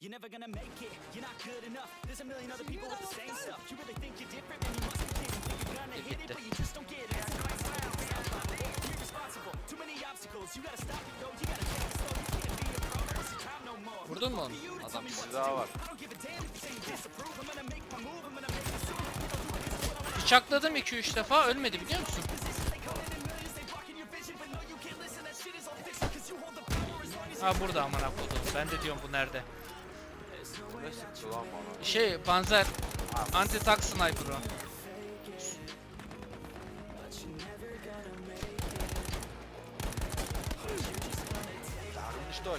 You're never gonna make it, you're not good enough. There's a million other people with the same stuff. You really think you're different, man, you must be kidding. Think you're gonna hit it, but you just don't get it. You're irresponsible, too many obstacles. You gotta stop it, yo, you gotta take it slow. You can't be a pro, waste your time no more. Vurdun mu onu? Adam bir silah daha var. I don't give a damn if you say you disapprove. I'm gonna make my move, I'm gonna make it soon. Bıçakladım 2-3 defa ölmedi biliyor musun? Ha burada amına koydum. Ben de diyorum bu nerede? Ne sıktı lan bana? Şey Panzer anti tank sniper o. O.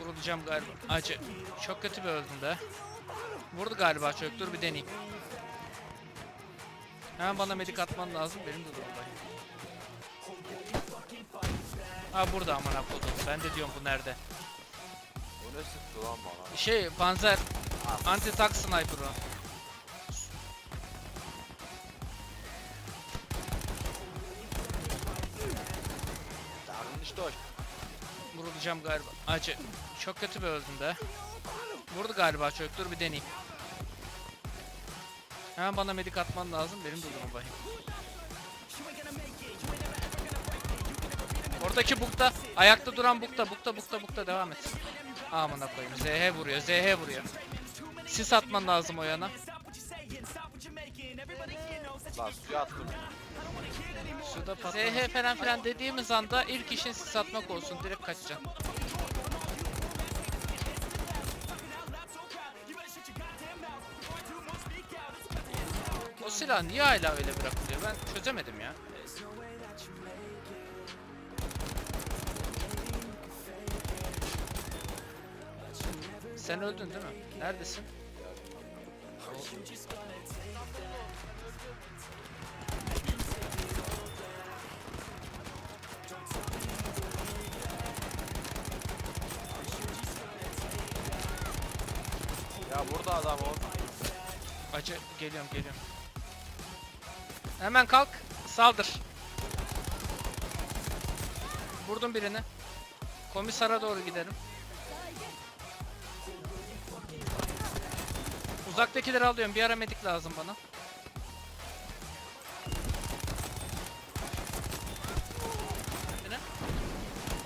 Vurulacağım galiba. Acı. Çok kötü bir öldüm be. Vurdu galiba çocuk. Dur bir deneyeyim. Hemen bana medik atman lazım. Benim de durumdayım. Ha burada amına koydum. Ben de diyorum bu nerede? Bu ne sıktı lan bana? Şey Panzer anti tank sniper o. Yarım işte o. Vurulacağım galiba. Acı. Çok kötü bir öldüm be. Vurdu galiba çocuk. Dur bir deneyeyim. Hemen bana medik atman lazım. Benim de durumdayım. Oradaki bukta, ayakta duran bukta, bukta, bukta, bukta devam et. Amına koyayım. ZH vuruyor, ZH vuruyor. Sis atman lazım o yana. Lan suya attım. Suda ZH falan filan dediğimiz anda ilk işin sis atmak olsun. Direkt kaçacaksın. O silah niye hala öyle bırakılıyor? Ben çözemedim ya. Sen öldün değil mi? Neredesin? Ya burada adam o. Acı geliyorum geliyorum. Hemen kalk. Saldır. Vurdum birini. Komisara doğru gidelim. Uzaktakileri alıyorum. Bir ara medik lazım bana.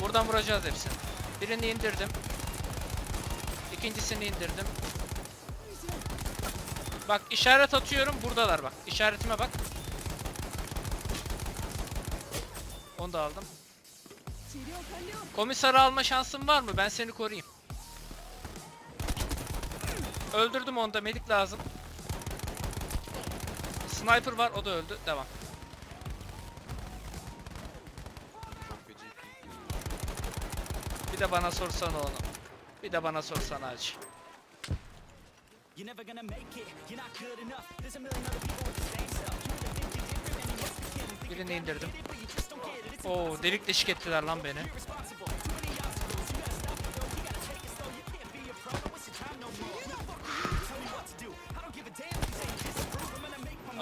Buradan vuracağız hepsini. Birini indirdim. İkincisini indirdim. Bak işaret atıyorum buradalar bak. İşaretime bak. Onu da aldım. Komisarı alma şansın var mı? Ben seni koruyayım. Öldürdüm onu da medik lazım. Sniper var o da öldü. Devam. Bir de bana sorsana onu. Bir de bana sorsana acı. You're never gonna make it, you're not good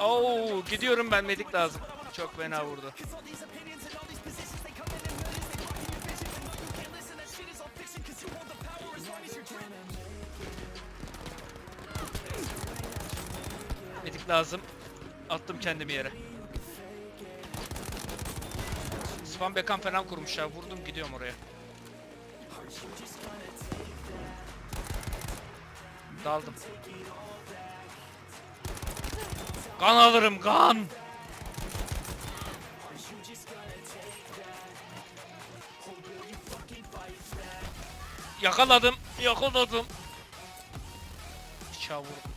hold the power as long as you're dreaming. Medik lazım. Attım kendimi yere. Spam bekan falan kurmuşlar. Vurdum gidiyorum oraya. Daldım. Kan alırım kan. Yakaladım. Yakaladım. Vurdum.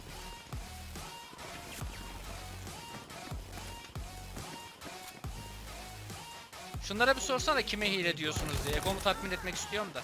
Şunlara bir sorsana kime hile diyorsunuz diye. Egomu tatmin etmek istiyorum da.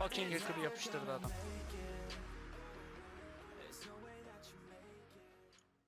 Fucking yakıp yapıştırdı adam.